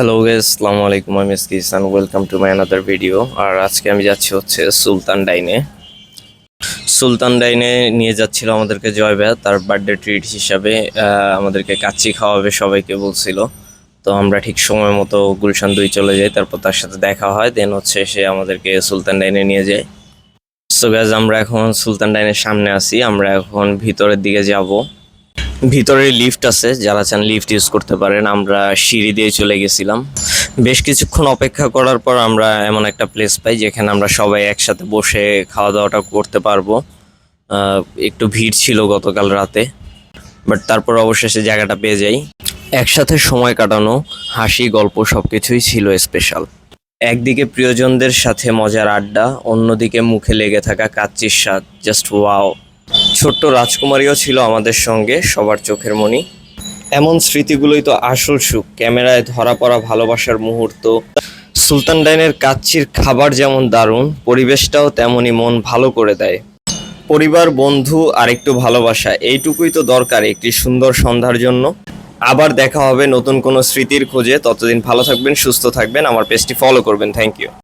Hello guys আসসালামু আলাইকুম আমি SK Ehsan welcome to my another video আর আজকে আমি যাচ্ছি হচ্ছে সুলতান ডাইনে। সুলতান ডাইনে নিয়ে যাচ্ছিল আমাদেরকে জয় ভাইয়া তার বার্থডে ট্রিট হিসাবে আমাদেরকে কাচ্চি খাওয়াবে সবাইকে বলছিল। তো আমরা ঠিক সময় মতো গুলশান দুই চলে যাই, তারপর তার সাথে দেখা হয় দেন হচ্ছে সে আমাদেরকে সুলতান ডাইনে নিয়ে যায়। সো গাইজ আমরা এখন সুলতান ডাইনের সামনে আছি, আমরা এখন ভিতরের দিকে যাব। ভিতরে লিফট আছে, যারা চান লিফট ইউজ করতে পারেন। আমরা সিঁড়ি দিয়ে চলে গেছিলাম। বেশ কিছুক্ষণ অপেক্ষা করার পর আমরা এমন একটা প্লেস পাই, যেখানে আমরা সবাই একসাথে বসে খাওয়া দাওয়াটা করতে পারব। একটু ভিড় ছিল গতকাল রাতে বাট তারপর অবশেষে জায়গাটা পেয়ে যাই। একসাথে সময় কাটানো, হাসি, গল্প সব কিছুই ছিল স্পেশাল একদিকে প্রিয়জনদের সাথে মজার আড্ডা, অন্যদিকে মুখে লেগে থাকা কাচ্চির স্বাদ জাস্ট ওয়াও ছোট্ট রাজকুমারীও ছিল আমাদের সঙ্গে সবার চোখের মনি। এমন স্মৃতিগুলোই তো আসল সুখ, ক্যামেরায় ধরা পড়া ভালোবাসার মুহূর্ত। সুলতান ডাইনের কাচ্চির খাবার যেমন দারুণ, পরিবেশটাও তেমনই মন ভালো করে দেয়। পরিবার, বন্ধু আর একটু ভালোবাসা, এইটুকুই তো দরকার একটি সুন্দর সন্ধ্যার জন্য। আবার দেখা হবে নতুন কোনো স্মৃতির খোঁজে। ততদিন ভালো থাকবেন, সুস্থ থাকবেন। আমার পেজটি ফলো করবেন। Thank you